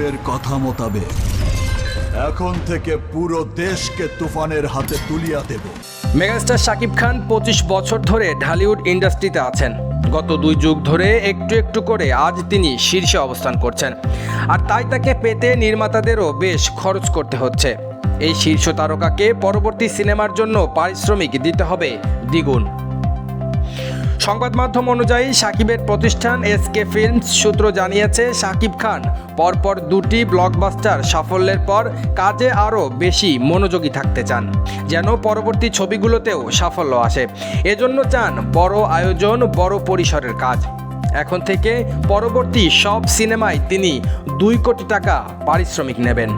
সাকিবের কথা মোতাবেক এখন থেকে পুরো দেশকে তুফানের হাতে তুলিয়া দেব। মেগাস্টার শাকিব খান পঁচিশ বছর ধরে ঢালিউড ইন্ডাস্ট্রিতে আছেন। গত দুই যুগ ধরে একটু একটু করে আজ তিনি শীর্ষে অবস্থান করছেন। আর তাই তাকে পেতে নির্মাতাদেরও বেশ খরচ করতে হচ্ছে। এই শীর্ষ তারকাকে পরবর্তী সিনেমার জন্য পারিশ্রমিক দিতে হবে দ্বিগুণ। সংবাদ মাধ্যম অনুযায়ী সাকিবের প্রতিষ্ঠান এসকে ফিল্মস সূত্র জানিয়েছে, সাকিব খান পরপর দুটি ব্লকবাস্টার সাফল্যের পর কাজে আরও বেশি মনোযোগী থাকতে চান, যেন পরবর্তী ছবিগুলোতেও সাফল্য আসে। এজন্য চান বড় আয়োজন, বড় পরিসরের কাজ। এখন থেকে পরবর্তী সব সিনেমায় তিনি দুই কোটি টাকা পারিশ্রমিক নেবেন।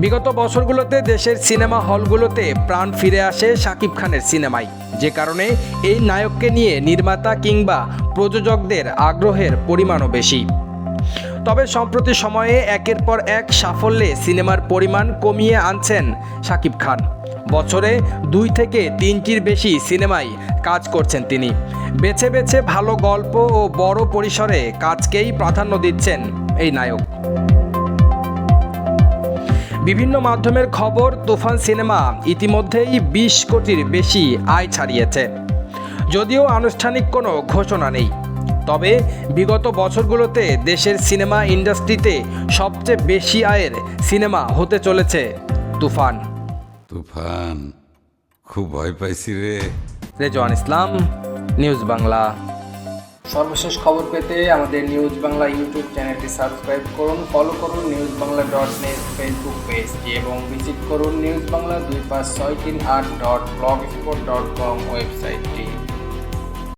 বিগত বছরগুলোতে দেশের সিনেমা হলগুলোতে প্রাণ ফিরে আসে শাকিব খানের সিনেমায়। যে কারণে এই নায়ককে নিয়ে নির্মাতা কিংবা প্রযোজকদের আগ্রহের পরিমাণও বেশি। তবে সম্প্রতি সময়ে একের পর এক সাফল্যে সিনেমার পরিমাণ কমিয়ে আনছেন শাকিব খান। বছরে দুই থেকে তিনটির বেশি সিনেমায় কাজ করছেন তিনি। বেছে বেছে ভালো গল্প ও বড় পরিসরে কাজকেই প্রাধান্য দিচ্ছেন এই নায়ক। বিভিন্ন মাধ্যমের খবর তুফান সিনেমা ইতিমধ্যেই বিশ কোটির বেশি আয় ছাড়িয়েছে। যদিও আনুষ্ঠানিক কোনো ঘোষণা নেই। তবে বিগত বছরগুলোতে দেশের সিনেমা ইন্ডাস্ট্রিতে সবচেয়ে বেশি আয়ের সিনেমা হতে চলেছে তুফান। তুফান খুব ভয় পাইছি রে। রেজওয়ান ইসলাম নিউজ বাংলা। সর্বশেষ খবর পেতে আমাদের নিউজ বাংলা ইউটিউব চ্যানেলটি সাবস্ক্রাইব করুন ফলো করুন news Bangla dot net Facebook পেজটি এবং ভিজিট করুন নিউজ বাংলা দুই পাঁচ ছয় তিন আট dot blog sport dot com ওয়েবসাইটটি